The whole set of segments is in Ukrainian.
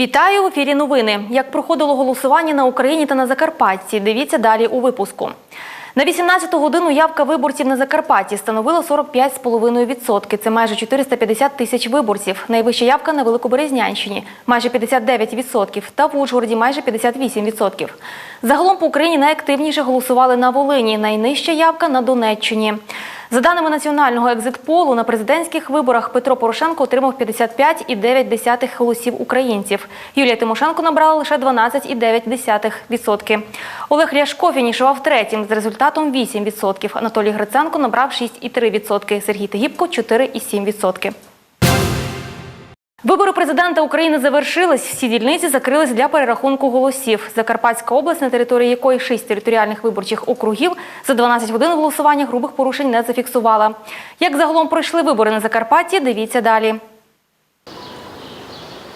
Вітаю в ефірі. Новини. Як проходило голосування на Україні та на Закарпатті? Дивіться далі у випуску. На 18-ту годину явка виборців на Закарпатті становила 45,5%. Це майже 450 тисяч виборців. Найвища явка на Великоберезнянщині – майже 59%. Та в Ужгороді – майже 58%. Загалом по Україні найактивніше голосували на Волині. Найнижча явка на Донеччині. За даними національного екзитполу, на президентських виборах Петро Порошенко отримав 55,9 голосів українців. Юлія Тимошенко набрала лише 12,9%. Олег Ляшко фінішував третім з результатом 8%. Анатолій Гриценко набрав 6,3%. Сергій Тегібко – 4,7%. Вибори президента України завершились. Всі дільниці закрились для перерахунку голосів. Закарпатська область, на території якої шість територіальних виборчих округів, за 12 годин голосування грубих порушень не зафіксувала. Як загалом пройшли вибори на Закарпатті, дивіться далі.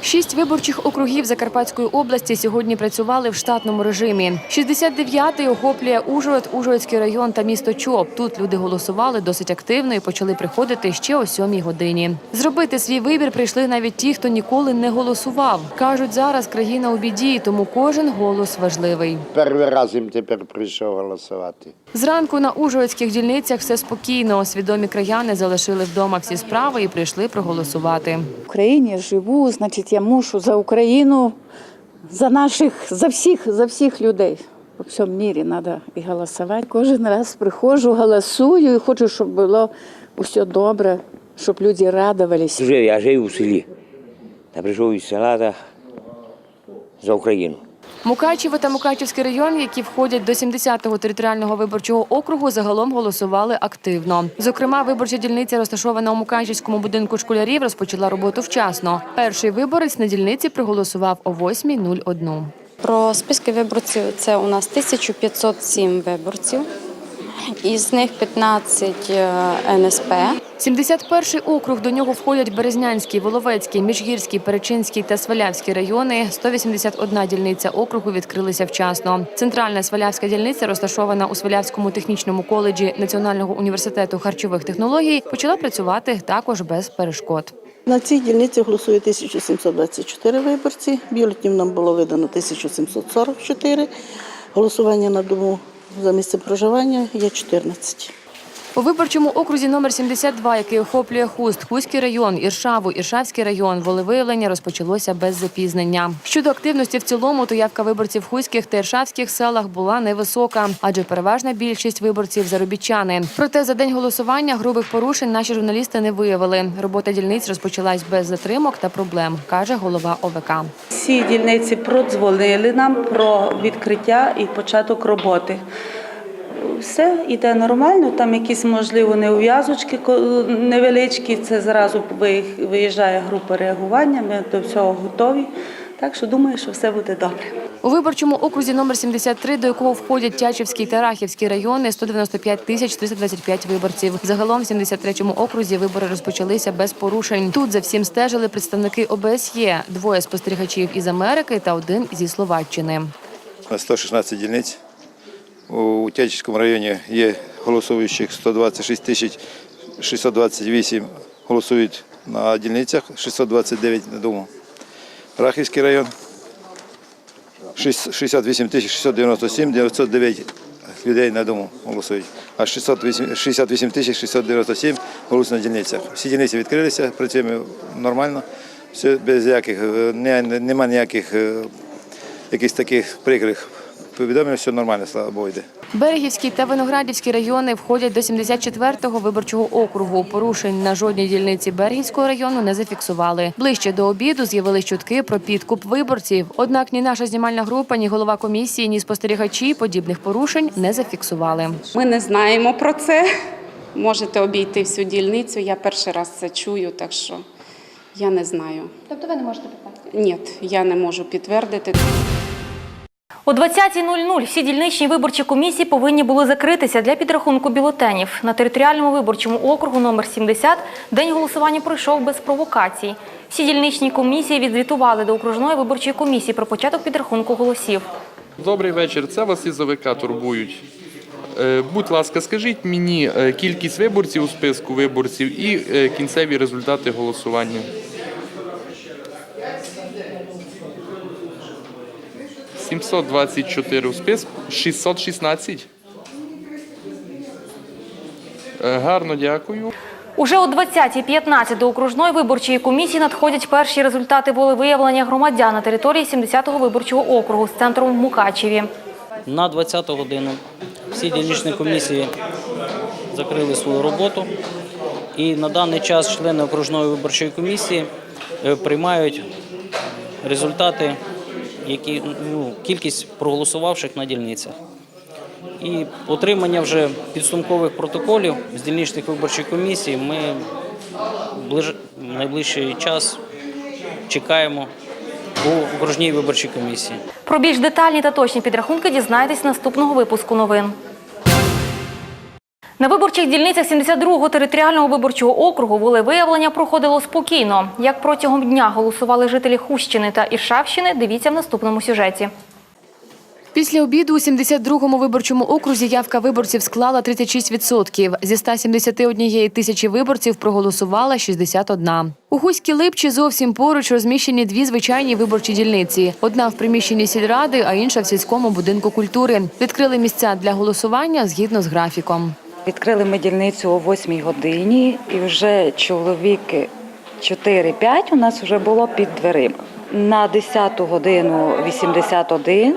Шість виборчих округів Закарпатської області сьогодні працювали в штатному режимі. 69-й охоплює Ужгород, Ужгородський район та місто Чоп. Тут люди голосували досить активно і почали приходити ще о сьомій годині. Зробити свій вибір прийшли навіть ті, хто ніколи не голосував. кажуть, зараз країна у біді, тому кожен голос важливий. Перший раз їм тепер прийшов голосувати. Зранку на ужгородських дільницях все спокійно. Свідомі краяни залишили вдома всі справи і прийшли проголосувати. В Україні живу, значить, я мушу за Україну, за наших, за всіх, за всіх людей. По всьому мірі треба і голосувати. Кожен раз приходжу, голосую і хочу, щоб було все добре, щоб люди радувалися. Я жив у селі. Та прийшов із села за Україну. Мукачево та Мукачівський район, які входять до 70-го територіального виборчого округу, загалом голосували активно. Зокрема, виборча дільниця, розташована у Мукачівському будинку школярів, розпочала роботу вчасно. Перший виборець на дільниці проголосував о 8.01. Про списки виборців це у нас 1507 виборців, із них 15 е, НСП. 71-й округ до нього входять Березнянський, Воловецький, Міжгірський, Перечинський та Свалявський райони. 181 дільниця округу відкрилися вчасно. Центральна Свалявська дільниця, розташована у Свалявському технічному коледжі Національного університету харчових технологій, почала працювати також без перешкод. На цій дільниці голосує 1724 виборці. Бюлетнів нам було видано 1744. Голосування на дому за місцем проживання є 14. У виборчому окрузі номер 72, який охоплює Хуст, Хуський район, Іршаву, Іршавський район, волевиявлення розпочалося без запізнення. Щодо активності в цілому, то явка виборців Хуських та Іршавських селах була невисока, адже переважна більшість виборців заробітчани. Проте за день голосування грубих порушень наші журналісти не виявили. Робота дільниць розпочалась без затримок та проблем, каже голова ОВК. Всі дільниці продзвонили нам про відкриття і початок роботи. Все йде нормально, там якісь, можливо, неув'язочки невеличкі, це зразу виїжджає група реагування, ми до всього готові. Так що думаю, що все буде добре. У виборчому окрузі номер 73, до якого входять Тячівський та Рахівський райони, 195 тисяч 325 виборців. Загалом в 73-му окрузі вибори розпочалися без порушень. Тут за всім стежили представники ОБСЄ, двоє спостерігачів із Америки та один зі Словаччини. 116 дільниць. У Тячівському районі є голосуючих 126 тисяч 628 голосують на дільницях, 629 на дому. Рахівський район 68 тисяч 697, 909 людей на дому голосують, а 68 тисяч 697 голосують на дільницях. Всі дільниці відкрилися, працюємо нормально, все без яких, е, не- нема ніяких е, якихось таких прикрих повідомлень, все нормально, слава Богу, йде. Берегівський та Виноградівський райони входять до 74-го виборчого округу. Порушень на жодній дільниці Берегівського району не зафіксували. Ближче до обіду з'явились чутки про підкуп виборців. Однак ні наша знімальна група, ні голова комісії, ні спостерігачі подібних порушень не зафіксували. Ми не знаємо про це. Можете обійти всю дільницю. Я перший раз це чую, так що я не знаю. Тобто ви не можете підтвердити? Ні, я не можу підтвердити. О 20.00 всі дільничні виборчі комісії повинні були закритися для підрахунку бюлетенів. На територіальному виборчому округу номер 70 день голосування пройшов без провокацій. Всі дільничні комісії відзвітували до окружної виборчої комісії про початок підрахунку голосів. Добрий вечір. Це вас із АВК турбують. Е, Будь ласка, скажіть мені е, кількість виборців у списку виборців і е, кінцеві результати голосування. 724 у списку, 616. Е, Гарно дякую. Уже о 20.15 до окружної виборчої комісії надходять перші результати волевиявлення громадян на території 70-го виборчого округу з центром в Мукачеві. На 20 годину всі дільничні комісії закрили свою роботу. І на даний час члени окружної виборчої комісії е, приймають результати, які, ну, кількість проголосувавших на дільницях. І отримання вже підсумкових протоколів з дільничних виборчих комісій ми ближ... найближчий час чекаємо у окружній виборчій комісії. Про більш детальні та точні підрахунки дізнаєтесь наступного випуску новин. На виборчих дільницях 72-го територіального виборчого округу волевиявлення проходило спокійно. Як протягом дня голосували жителі Хущини та Іршавщини, дивіться в наступному сюжеті. Після обіду у 72-му виборчому окрузі явка виборців склала 36%. Зі 171 тисячі виборців проголосувала 61. У Хуській Липчі зовсім поруч розміщені дві звичайні виборчі дільниці. Одна в приміщенні сільради, а інша в сільському будинку культури. Відкрили місця для голосування згідно з графіком. Відкрили ми дільницю о 8 годині, і вже чоловіки 4-5 у нас вже було під дверима. На 10 годину 81,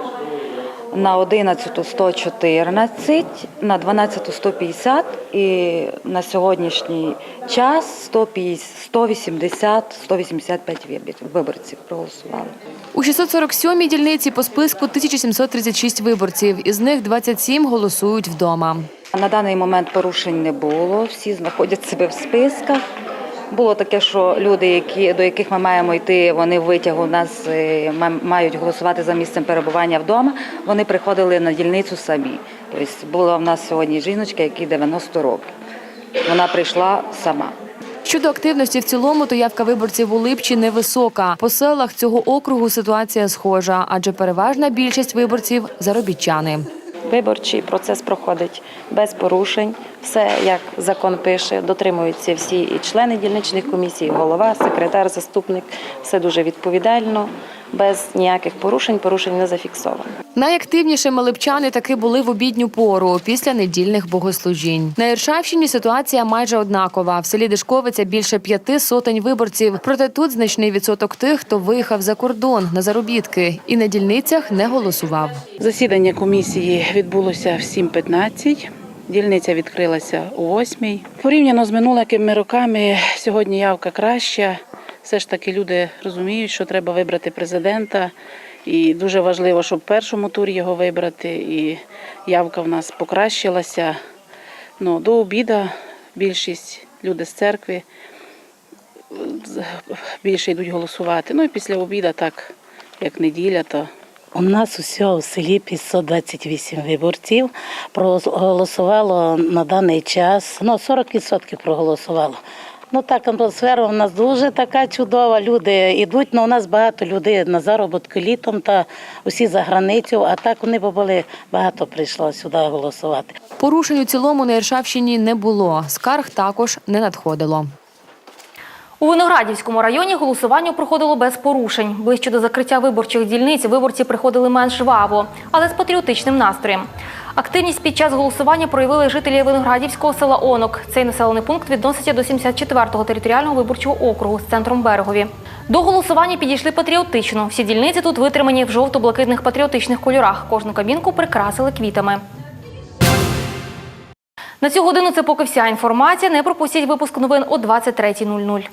на 11 114, на 12 150 і на сьогоднішній час 180 185 виборців проголосували. У 647-й дільниці по списку 1736 виборців. Із них 27 голосують вдома. На даний момент порушень не було, всі знаходять себе в списках. Було таке, що люди, які, до яких ми маємо йти, вони в витягу нас е, мають голосувати за місцем перебування вдома. Вони приходили на дільницю самі. Тобто була в нас сьогодні жіночка, якій 90 років. Вона прийшла сама. Щодо активності в цілому, то явка виборців у Липчі невисока. По селах цього округу ситуація схожа, адже переважна більшість виборців заробітчани. Виборчий процес проходить без порушень. Все як закон пише, дотримуються всі і члени дільничних комісій, голова, секретар, заступник. Все дуже відповідально, без ніяких порушень. Порушень не зафіксовано. Найактивнішими липчани таки були в обідню пору після недільних богослужінь. На Іршавщині ситуація майже однакова. В селі Дишковиця більше п'яти сотень виборців. Проте тут значний відсоток тих, хто виїхав за кордон на заробітки і на дільницях не голосував. Засідання комісії відбулося в 7.15. Дільниця відкрилася о 8. Порівняно з минулими роками сьогодні явка краща. Все ж таки люди розуміють, що треба вибрати президента. І дуже важливо, щоб в першому турі його вибрати. І явка в нас покращилася. Ну, до обіда більшість люди з церкви більше йдуть голосувати. Ну і після обіда, так як неділя, то У нас усього в селі 528 виборців. Проголосувало на даний час. Ну, 40% проголосувало. Ну так, атмосфера у нас дуже така чудова. Люди йдуть, ну у нас багато людей на заробітки літом та усі за границю, а так вони побули, багато прийшло сюди голосувати. Порушень у цілому на Іршавщині не було. Скарг також не надходило. У Виноградівському районі голосування проходило без порушень. Ближче до закриття виборчих дільниць виборці приходили менш жваво, але з патріотичним настроєм. Активність під час голосування проявили жителі Виноградівського села Онок. Цей населений пункт відноситься до 74-го територіального виборчого округу з центром Берегові. До голосування підійшли патріотично. Всі дільниці тут витримані в жовто-блакитних патріотичних кольорах. Кожну кабінку прикрасили квітами. На цю годину це поки вся інформація. Не пропустіть випуск новин о 23.00.